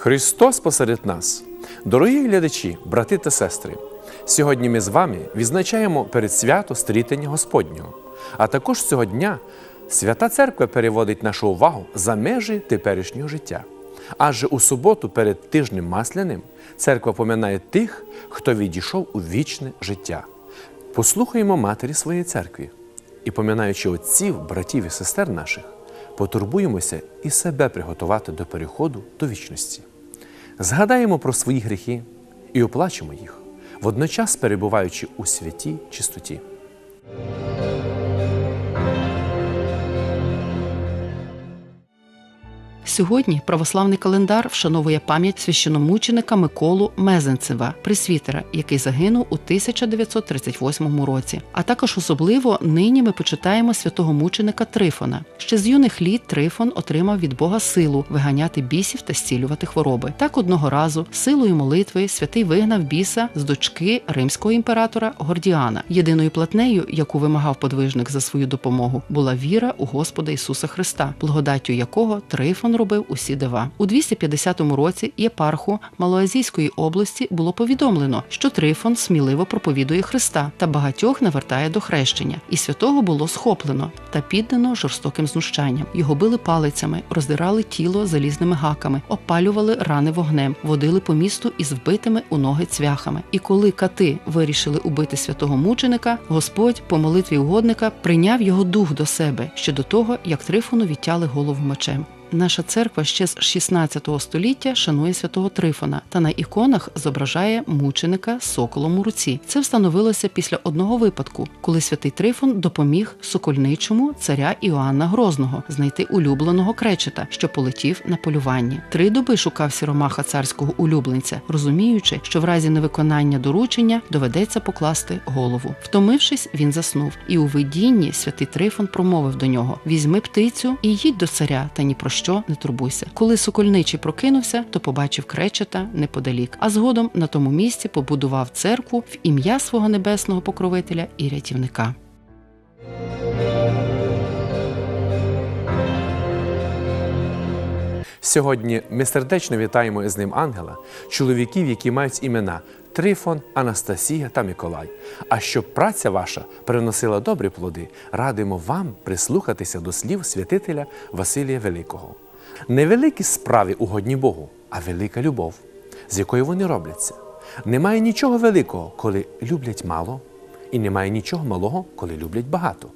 Христос посеред нас. Дорогі глядачі, брати та сестри, сьогодні ми з вами відзначаємо перед свято стрітення Господнього. А також цього дня Свята Церква переводить нашу увагу за межі теперішнього життя. Адже у суботу перед тижнем масляним церква поминає тих, хто відійшов у вічне життя. Послухаємо матері своєї церкви і, поминаючи отців, братів і сестер наших, потурбуємося і себе приготувати до переходу до вічності. Згадаємо про свої гріхи і оплачемо їх, водночас перебуваючи у святій чистоті. Сьогодні православний календар вшановує пам'ять священомученика Миколу Мезенцева, присвітера, який загинув у 1938 році. А також особливо нині ми почитаємо святого мученика Трифона. Ще з юних літ Трифон отримав від Бога силу виганяти бісів та зцілювати хвороби. Так одного разу силою молитви святий вигнав біса з дочки римського імператора Гордіана. Єдиною платнею, яку вимагав подвижник за свою допомогу, була віра у Господа Ісуса Христа, благодаттю якого Трифон робив усі дива. У 250 році єпарху Малоазійської області було повідомлено, що Трифон сміливо проповідує Христа та багатьох навертає до хрещення, і святого було схоплено та піддано жорстоким знущанням. Його били палицями, роздирали тіло залізними гаками, опалювали рани вогнем, водили по місту із вбитими у ноги цвяхами. І коли кати вирішили убити святого мученика, Господь по молитві угодника прийняв його дух до себе ще до того, як Трифону відтяли голову мечем. Наша церква ще з 16 століття шанує святого Трифона та на іконах зображає мученика з соколом у руці. Це встановилося після одного випадку, коли святий Трифон допоміг сокольничому царя Іоанна Грозного знайти улюбленого кречета, що полетів на полюванні. Три доби шукав сіромаха царського улюбленця, розуміючи, що в разі невиконання доручення доведеться покласти голову. Втомившись, він заснув, і у видінні святий Трифон промовив до нього: Візьми птицю і їдь до царя, та ні про що не турбуйся. Коли сокольничий прокинувся, то побачив кречета неподалік, а згодом на тому місці побудував церкву в ім'я свого небесного покровителя і рятівника. Сьогодні ми сердечно вітаємо з ним ангела, чоловіків, які мають імена Трифон, Анастасія та Миколай. А щоб праця ваша приносила добрі плоди, радимо вам прислухатися до слів святителя Василія Великого. Невеликі справи угодні Богу, а велика любов, з якою вони робляться. Немає нічого великого, коли люблять мало, і немає нічого малого, коли люблять багато.